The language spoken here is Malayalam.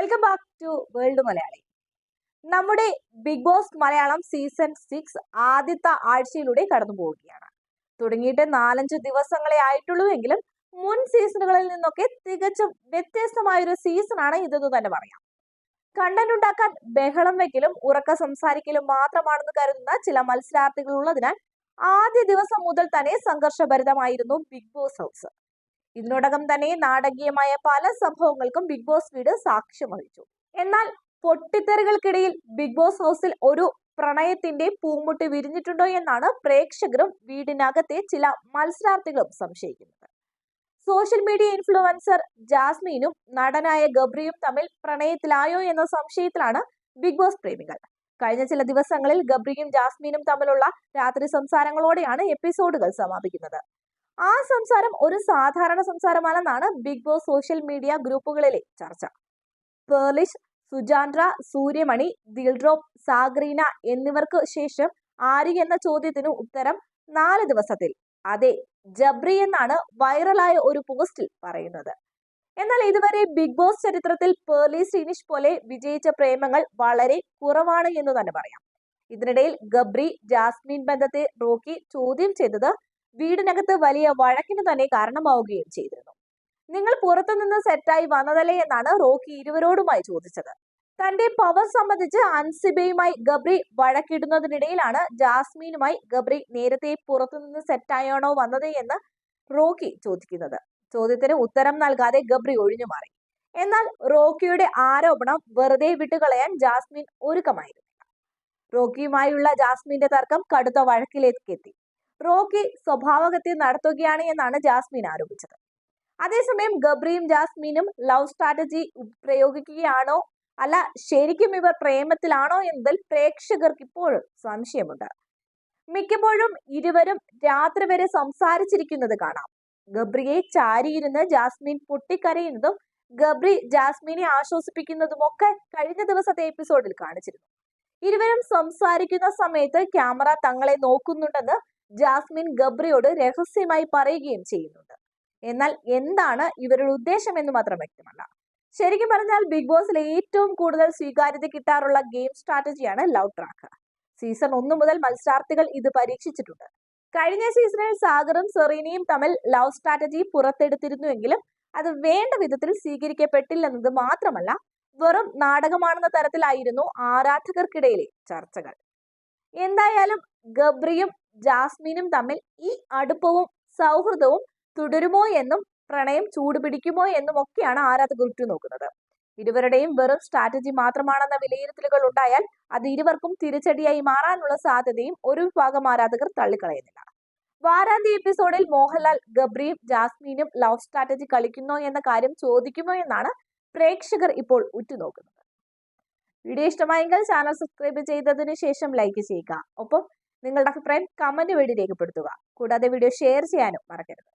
Welcome back to world Malayali നമ്മുടെ big boss Malayalam season six ആദ്യത്തെ ആഴ്ചയിലൂടെ കടന്നു പോവുകയാണ്. തുടങ്ങിയിട്ട് നാലഞ്ച് ദിവസങ്ങളെ ആയിട്ടുള്ളൂ എങ്കിലും മുൻ സീസണുകളിൽ നിന്നൊക്കെ തികച്ചും വ്യത്യസ്തമായ ഒരു സീസണാണ് ഇതെന്ന് തന്നെ പറയാം. കണ്ടന്റ് ഉണ്ടാക്കാൻ ബഹളം വെക്കലും ഉറക്ക സംസാരിക്കലും മാത്രമാണെന്ന് കരുതുന്ന ചില മത്സരാർത്ഥികൾ ഉള്ളതിനാൽ ആദ്യ ദിവസം മുതൽ തന്നെ സംഘർഷഭരിതമായിരുന്നു ബിഗ് ബോസ് ഹൗസ് ഇതിനോടകം തന്നെ നാടകീയമായ പല സംഭവങ്ങൾക്കും ബിഗ് ബോസ് വീട് സാക്ഷ്യം വഹിച്ചു. എന്നാൽ പൊട്ടിത്തെറികൾക്കിടയിൽ ബിഗ് ബോസ് ഹൗസിൽ ഒരു പ്രണയത്തിന്റെ പൂമുട്ട് വിരിഞ്ഞിട്ടുണ്ടോ എന്നാണ് പ്രേക്ഷകരും വീടിനകത്തെ ചില മത്സരാർത്ഥികളും സംശയിക്കുന്നത്. സോഷ്യൽ മീഡിയ ഇൻഫ്ലുവൻസർ ജാസ്മീനും നടനായ ഗബ്രിയും തമ്മിൽ പ്രണയത്തിലായോ എന്ന സംശയത്തിലാണ് ബിഗ് ബോസ് പ്രേമികൾ. കഴിഞ്ഞ ചില ദിവസങ്ങളിൽ ഗബ്രിയും ജാസ്മീനും തമ്മിലുള്ള രാത്രി സംസാരങ്ങളോടെയാണ് എപ്പിസോഡുകൾ സമാപിക്കുന്നത്. ആ സംസാരം ഒരു സാധാരണ സംസാരമാണെന്നാണ് ബിഗ് ബോസ് സോഷ്യൽ മീഡിയ ഗ്രൂപ്പുകളിലെ ചർച്ച. പേർലിഷ് സുജാൻഡ്ര സൂര്യമണി ദിൽഡ്രോപ്പ് സാഗ്രീന എന്നിവർക്ക് ശേഷം ആര് എന്ന ചോദ്യത്തിന് ഉത്തരം നാല് ദിവസത്തിൽ. അതെ ജബ്രി എന്നാണ് വൈറലായ ഒരു പോസ്റ്റിൽ പറയുന്നത്. എന്നാൽ ഇതുവരെ ബിഗ് ബോസ് ചരിത്രത്തിൽ പേർലി ശ്രീനിഷ് പോലെ വിജയിച്ച പ്രേമങ്ങൾ വളരെ കുറവാണ് എന്ന് തന്നെ പറയാം. ഇതിനിടയിൽ ഗബ്രി ജാസ്മിൻ ബന്ധത്തെ റോക്കി ചോദ്യം ചെയ്തത് വീടിനകത്ത് വലിയ വഴക്കിന് തന്നെ കാരണമാവുകയും ചെയ്തിരുന്നു. നിങ്ങൾ പുറത്തുനിന്ന് സെറ്റായി വന്നതല്ലേ എന്നാണ് റോക്കി ഇരുവരോടുമായി ചോദിച്ചത്. തന്റെ പവർ സംബന്ധിച്ച് അൻസിബയുമായി ഗബ്രി വഴക്കിടുന്നതിനിടയിലാണ് ജാസ്മീനുമായി ഗബ്രി നേരത്തെ പുറത്തുനിന്ന് സെറ്റായാണോ വന്നത് എന്ന് റോക്കി ചോദിക്കുന്നത്. ചോദ്യത്തിന് ഉത്തരം നൽകാതെ ഗബ്രി ഒഴിഞ്ഞു മാറി. എന്നാൽ റോക്കിയുടെ ആരോപണം വെറുതെ വിട്ടുകളയാൻ ജാസ്മിൻ ഒരുക്കമായിരുന്നില്ല. റോക്കിയുമായുള്ള ജാസ്മിന്റെ തർക്കം കടുത്ത വഴക്കിലേക്ക് എത്തി. റോക്കി സ്വഭാവഗതി നടത്തുകയാണ് എന്നാണ് ജാസ്മിൻ ആരോപിച്ചത്. അതേസമയം ഗബ്രിയും ജാസ്മിനും ലവ് സ്ട്രാറ്റജി പ്രയോഗിക്കുകയാണോ? അല്ല ശരിക്കും ഇവർ പ്രേമത്തിലാണോ എന്നതിൽ പ്രേക്ഷകർക്ക് ഇപ്പോഴും സംശയമുണ്ട്. മിക്കപ്പോഴും ഇരുവരും രാത്രി വരെ സംസാരിച്ചിരിക്കുന്നത് കാണാം. ഗബ്രിയെ ചാരിയിരുന്ന് ജാസ്മിൻ പൊട്ടിക്കരയുന്നതും ഗബ്രി ജാസ്മിനെ ആശ്വസിപ്പിക്കുന്നതുമൊക്കെ കഴിഞ്ഞ ദിവസത്തെ എപ്പിസോഡിൽ കാണിച്ചിരുന്നു. ഇരുവരും സംസാരിക്കുന്ന സമയത്ത് ക്യാമറ തങ്ങളെ നോക്കുന്നുണ്ടെന്ന് ജാസ്മിൻ ഗബ്രിയോട് രഹസ്യമായി പറയുകയും ചെയ്യുന്നുണ്ട്. എന്നാൽ എന്താണ് ഇവരുടെ ഉദ്ദേശം എന്ന് മാത്രം വ്യക്തമല്ല. ശരിക്കും പറഞ്ഞാൽ ബിഗ് ബോസിൽ ഏറ്റവും കൂടുതൽ സ്വീകാര്യത കിട്ടാറുള്ള ഗെയിം സ്ട്രാറ്റജിയാണ് ലവ് ട്രാക്ക്. സീസൺ ഒന്ന് മുതൽ മത്സരാർത്ഥികൾ ഇത് പരീക്ഷിച്ചിട്ടുണ്ട്. കഴിഞ്ഞ സീസണിൽ സാഗറും സെറീനയും തമ്മിൽ ലവ് സ്ട്രാറ്റജി പുറത്തെടുത്തിരുന്നുവെങ്കിലും അത് വേണ്ട വിധത്തിൽ സ്വീകരിക്കപ്പെട്ടില്ലെന്നത് മാത്രമല്ല വെറും നാടകമാണെന്ന തരത്തിലായിരുന്നു ആരാധകർക്കിടയിലെ ചർച്ചകൾ. എന്തായാലും ഗബ്രിയും ജാസ്മിനും തമ്മിൽ ഈ അടുപ്പവും സൗഹൃദവും തുടരുമോ എന്നും പ്രണയം ചൂടുപിടിക്കുമോ എന്നും ഒക്കെയാണ് ആരാധകർ ഉറ്റുനോക്കുന്നത് ഇരുവരുടെയും വെറും സ്ട്രാറ്റജി മാത്രമാണെന്ന വിലയിരുത്തലുകൾ ഉണ്ടായാൽ അത് ഇരുവർക്കും തിരിച്ചടിയായി മാറാനുള്ള സാധ്യതയും ഒരു വിഭാഗം ആരാധകർ തള്ളിക്കളയുന്നില്ല. വാരാന്ത്യ എപ്പിസോഡിൽ മോഹൻലാൽ ഗബ്രിയും ജാസ്മീനും ലവ് സ്ട്രാറ്റജി കളിക്കുന്നോ എന്ന കാര്യം ചോദിക്കുമോ എന്നാണ് പ്രേക്ഷകർ ഇപ്പോൾ ഉറ്റുനോക്കുന്നത്. വീഡിയോ ഇഷ്ടമായെങ്കിൽ ചാനൽ സബ്സ്ക്രൈബ് ചെയ്തതിനു ശേഷം ലൈക്ക് ചെയ്യുക. ഒപ്പം നിങ്ങളുടെ അഭിപ്രായം കമന്റ് വഴി രേഖപ്പെടുത്തുക കൂടാതെ വീഡിയോ ഷെയർ ചെയ്യാനും മറക്കരുത്.